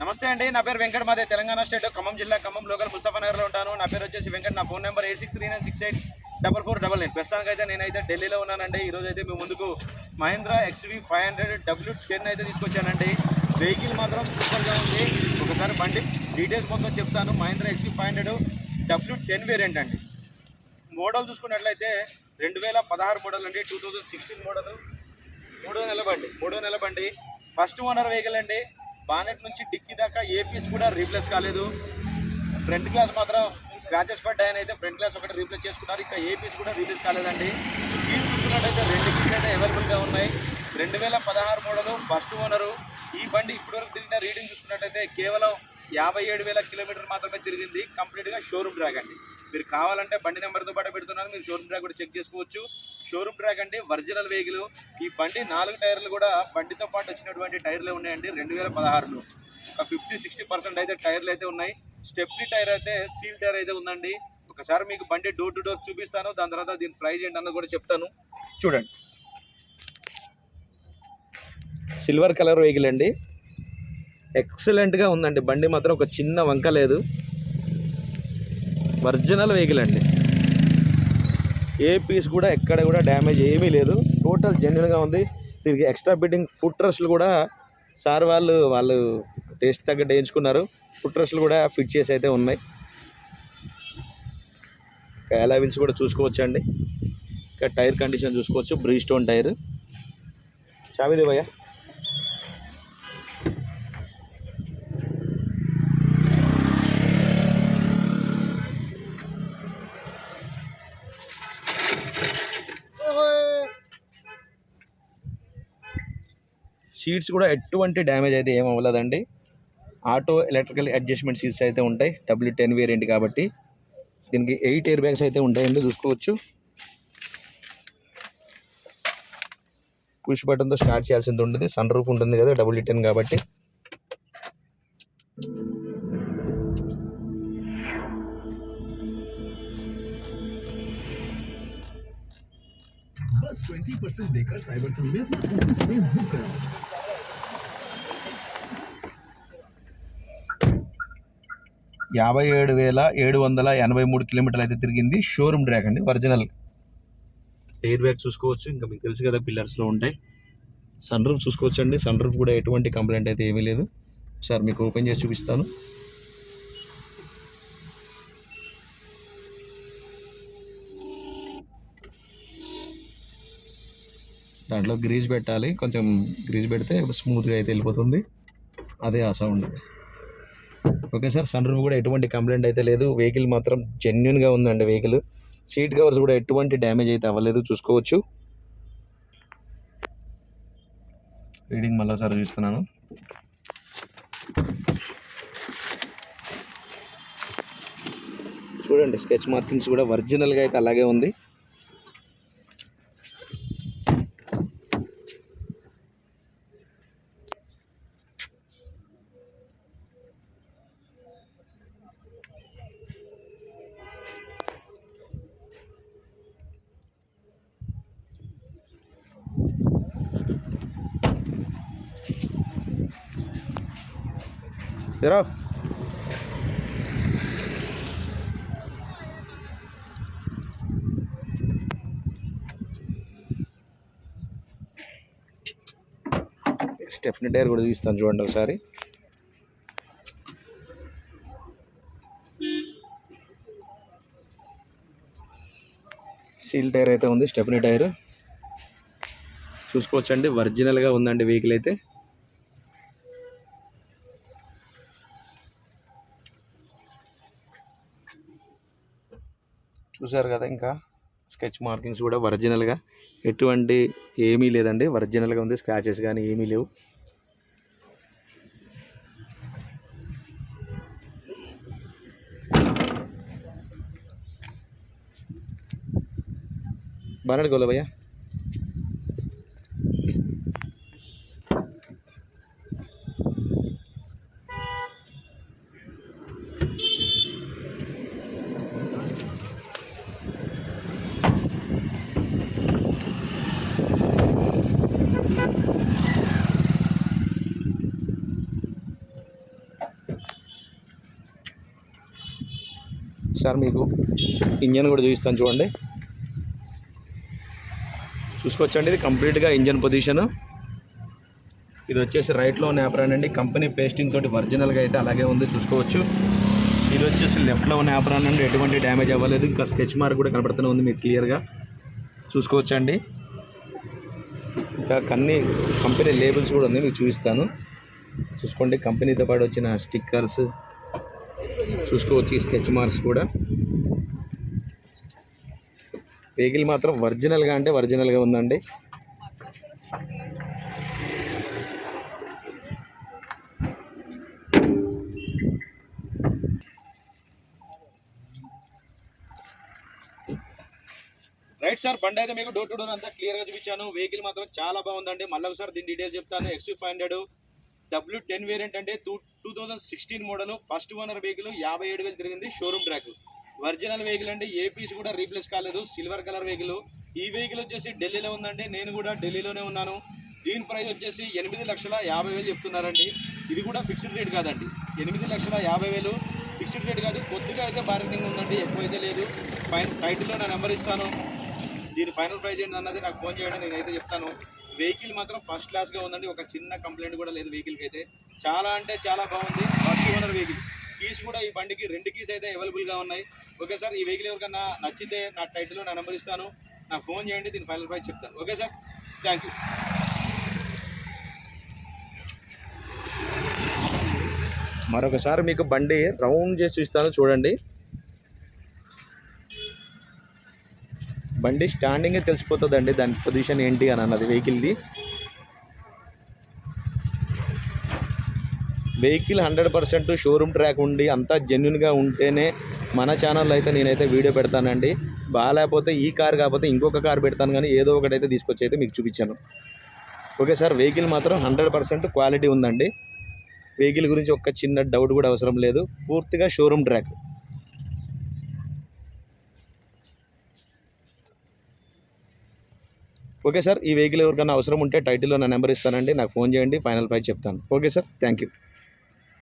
నమస్తే అండి నా పేరు వెంకట మాదే తెలంగాణ స్టేట్ ఖమ్మం జిల్లా ఖమ్మం లోకల్ ముస్తఫానగర్లో ఉంటాను. నా పేరు వచ్చేసి వెంకట్ నా phone number eight six three nine six eight double four double nine. ప్రస్తుతానికి అయితే నేనైతే ఢిల్లీలో ఉన్నానండి. ఈరోజు అయితే మీ ముందుకు Mahindra XUV five hundred W ten అయితే తీసుకొచ్చానండి. వెహికల్ మాత్రం సూపర్గా ఉంది. ఒకసారి బండి డీటెయిల్స్ మొత్తం చెప్తాను. Mahindra XUV five hundred W ten variant అండి. మోడల్ చూసుకున్నట్లయితే రెండు వేల పదహారు మోడల్ అండి టూ థౌజండ్ సిక్స్టీన్ మోడల్. మూడో నెల బండి మూడో నెల బండి. ఫస్ట్ ఓనర్ వెహికల్ అండి. బానెట్ నుంచి డిక్కీ దాకా ఏ పీస్ కూడా రీప్లేస్ కాలేదు. ఫ్రంట్ గ్లాస్ మాత్రం స్క్రాచెస్ పడ్డాయని అయితే ఫ్రంట్ గ్లాస్ ఒకటి రీప్లేస్ చేసుకున్నారు. ఇంకా ఏ పీస్ కూడా రీప్లేస్ కాలేదండి. కీస్ చూసుకున్నట్టయితే రెండు కీస్ అయితే అవైలబుల్గా ఉన్నాయి. రెండు వేల పదహారు మోడలు ఫస్ట్ ఓనరు. ఈ బండి ఇప్పటివరకు తిరిగిన రీడింగ్ చూసుకున్నట్టయితే కేవలం యాభై ఏడు వేల కిలోమీటర్ మాత్రమే తిరిగింది. కంప్లీట్గా షోరూమ్ డ్రాగ్ అండి. మీరు కావాలంటే బండి నెంబర్తో పాటు పెడుతున్నాను మీరు షోరూమ్ డ్రాగ్ కూడా చెక్ చేసుకోవచ్చు. షోరూమ్ డ్రాగ్ అండి ఒరిజినల్ వెహికల్. ఈ బండి నాలుగు టైర్లు కూడా బండితో పాటు వచ్చినటువంటి టైర్లే ఉన్నాయండి. రెండు వేల పదహారులో. ఒక ఫిఫ్టీ సిక్స్టీ పర్సెంట్ అయితే టైర్లు అయితే ఉన్నాయి. స్టెప్నీ టైర్ అయితే సీల్ టైర్ అయితే ఉందండి. ఒకసారి మీకు బండి డోర్ టు డోర్ చూపిస్తాను. దాని తర్వాత దీని ప్రైజ్ ఏంటి అన్నది కూడా చెప్తాను. చూడండి. సిల్వర్ కలర్ వెహికల్ అండి. ఎక్సలెంట్గా ఉందండి. బండి మాత్రం ఒక చిన్న వంక లేదు. ఒరిజినల్ వెహికల్ అండి. ఏ పీస్ కూడా ఎక్కడ కూడా డ్యామేజ్ ఏమీ లేదు. టోటల్ జెన్యున్గా ఉంది. దీనికి ఎక్స్ట్రా బిడ్డింగ్ ఫుట్ రష్లు కూడా సార్ వాళ్ళు వాళ్ళు టేస్ట్ తగ్గట్టు వేయించుకున్నారు. ఫుట్ రష్లు కూడా ఫిట్ చేసి అయితే ఉన్నాయి. విన్స్ కూడా చూసుకోవచ్చు అండి ఇంకా టైర్ కండిషన్ చూసుకోవచ్చు. బ్రీ స్టోన్ టైర్ చావిదేవయ్యా సీట్స్ కూడా ఎటువంటి డ్యామేజ్ అయితే ఏం అవ్వలేదండి. ఆటో ఎలక్ట్రికల్ అడ్జస్ట్మెంట్ సీట్స్ అయితే ఉంటాయి. డబ్ల్యూ టెన్ వేరియంట్ కాబట్టి దీనికి ఎయిట్ ఎయిర్ బ్యాగ్స్ అయితే ఉంటాయండి చూసుకోవచ్చు. పుష్ బటన్తో స్టార్ట్ చేయాల్సింది ఉంటుంది. సన్ రూఫ్ ఉంటుంది కదా డబ్ల్యూ టెన్ కాబట్టి. ట్వంటీ పర్సెంట్ దేకర్ సైబర్ యాభై ఏడు వేల ఏడు వందల ఎనభై మూడు కిలోమీటర్లు అయితే తిరిగింది షోరూమ్ డ్రాగ్ అండి ఒరిజినల్. ఎయిర్ బ్యాగ్ చూసుకోవచ్చు ఇంకా మీకు తెలుసు కదా పిల్లర్స్లో ఉంటాయి. సన్ రూఫ్ చూసుకోవచ్చు అండి సన్ రూఫ్ కూడా ఎటువంటి కంప్లైంట్ అయితే ఏమీ లేదు. సార్ మీకు ఓపెన్ చేసి చూపిస్తాను. దాంట్లో గ్రీజ్ పెట్టాలి కొంచెం గ్రీజ్ పెడితే స్మూత్గా అయితే వెళ్ళిపోతుంది. అదే ఆ sound. Okay sir sunroof కూడా ఎటువంటి కంప్లైంట్ అయితే లేదు. వెహికల్ మాత్రం జెన్యున్గా ఉందండి వెహికల్. సీట్ కవర్స్ కూడా ఎటువంటి డ్యామేజ్ అయితే అవ్వలేదు. చూసుకోవచ్చు. రీడింగ్ మళ్ళీ సార్ చూస్తున్నాను. చూడండి స్కెచ్ మార్కింగ్స్ కూడా ఒరిజినల్గా అయితే అలాగే ఉంది. జరా స్టెప్ని టైర్ కూడా చూపిస్తాను చూడండి ఒకసారి. సీల్ టైర్ అయితే ఉంది స్టెప్నీ టైర్. చూసుకోవచ్చండి ఒరిజినల్గా ఉందండి వెహికల్ అయితే. చూసారు కదా ఇంకా స్కెచ్ మార్కింగ్స్ కూడా ఒరిజినల్గా. ఎటువంటి ఏమీ లేదండి. ఒరిజినల్గా ఉంది. స్క్రాచెస్ కానీ ఏమీ లేవు. బాగా గోలభయ్యా ఒకసారి మీకు ఇంజన్ కూడా చూపిస్తాను చూడండి. చూసుకోవచ్చండి ఇది కంప్లీట్గా ఇంజన్ పొజిషను. ఇది వచ్చేసి రైట్లో ఉన్న యాప్రాన్ అండి. కంపెనీ పేస్టింగ్ తోటి ఒరిజినల్గా అయితే అలాగే ఉంది చూసుకోవచ్చు. ఇది వచ్చేసి లెఫ్ట్లో ఉన్న యాప్రాన్ అండి ఎటువంటి డ్యామేజ్ అవ్వలేదు. ఇంకా స్కెచ్ మార్క్ కూడా కనబడుతూనే ఉంది మీకు క్లియర్గా చూసుకోవచ్చండి. ఇంకా కన్నీ కంపెనీ లేబుల్స్ కూడా ఉంది మీకు చూపిస్తాను. చూసుకోండి కంపెనీతో పాటు వచ్చిన స్టిక్కర్స్ చూసుకోవచ్చు ఈ స్కెచ్ మార్క్స్ కూడా. వెహికల్ మాత్రం ఒరిజినల్గా అంటే ఒరిజినల్గా ఉందండి. రైట్ సార్ బండి అయితే మీకు డోర్ టు డోర్ అంతా క్లియర్గా చూపించాను. వెహికల్ మాత్రం చాలా బాగుందండి. మళ్ళీ ఒకసారి దీని డీటెయిల్స్ చెప్తాను. XUV five hundred W ten variant అంటే two two thousand sixteen model first owner vehicle యాభై ఏడు వేలు తిరిగింది షోరూమ్ ట్రాక్ ఒరిజినల్ వెహికల్ అండి ఏ పీస్ కూడా రీప్లేస్ కాలేదు సిల్వర్ కలర్ వెహికల్ ఈ వెహికల్ వచ్చేసి ఢిల్లీలో ఉందండి నేను కూడా ఢిల్లీలోనే ఉన్నాను. దీని ప్రైస్ వచ్చేసి ఎనిమిది లక్షల యాభై వేలు చెప్తున్నారండి. ఇది కూడా ఫిక్స్డ్ రేట్ కాదండి. ఎనిమిది లక్షల యాభై వేలు ఫిక్స్డ్ రేట్ కాదు కొద్దిగా అయితే బార్గెనింగ్ ఉందండి ఎక్కువైతే లేదు. ఫైన్ టైటిల్లో నా నెంబర్ ఇస్తాను. దీని ఫైనల్ ప్రైస్ ఏంటన్నది నాకు ఫోన్ చేయండి నేనైతే చెప్తాను. వెహికల్ మాత్రం ఫస్ట్ క్లాస్గా ఉందండి. ఒక చిన్న కంప్లైంట్ కూడా లేదు వెహికల్కి అయితే. చాలా అంటే చాలా బాగుంది. ఫస్ట్ ఓనర్ వెహికల్ కీస్ కూడా ఈ బండికి రెండు కీస్ అయితే అవైలబుల్గా ఉన్నాయి. ఓకే సార్ ఈ వెహికల్ ఎవరికన్నా నచ్చితే నా టైటిల్ నా నెంబర్ ఇస్తాను. నాకు ఫోన్ చేయండి దీని ఫైనల్ ప్రైస్ చెప్తాను. ఓకే సార్ థ్యాంక్ యూ మరొకసారి మీకు బండి రౌండ్ చేసి చూస్తాను చూడండి. బండి స్టాండింగే తెలిసిపోతుందండి. దాని పొజిషన్ ఏంటి అని అన్నది వెహికల్ది. Vehicle hundred percent showroom track ఉండి అంతా జెన్యున్గా ఉంటేనే మన ఛానల్లో అయితే నేనైతే వీడియో పెడతానండి. బాగాలేకపోతే ఈ కార్ కాకపోతే ఇంకొక కార్ పెడతాను కానీ ఏదో ఒకటి అయితే తీసుకొచ్చి అయితే మీకు చూపించాను. ఓకే సార్ వెహికల్ మాత్రం హండ్రెడ్ పర్సెంట్ క్వాలిటీ ఉందండి. వెహికల్ గురించి ఒక్క చిన్న డౌట్ కూడా అవసరం లేదు. పూర్తిగా షోరూమ్ ట్రాక్. ఓకే సార్ ఈ వెహికల్ ఎవరికైనా అవసరం ఉంటే టైటిల్లో నా నెంబర్ ఇస్తానండి నాకు ఫోన్ చేయండి ఫైనల్ ప్రైస్ చెప్తాను. Okay sir thank you.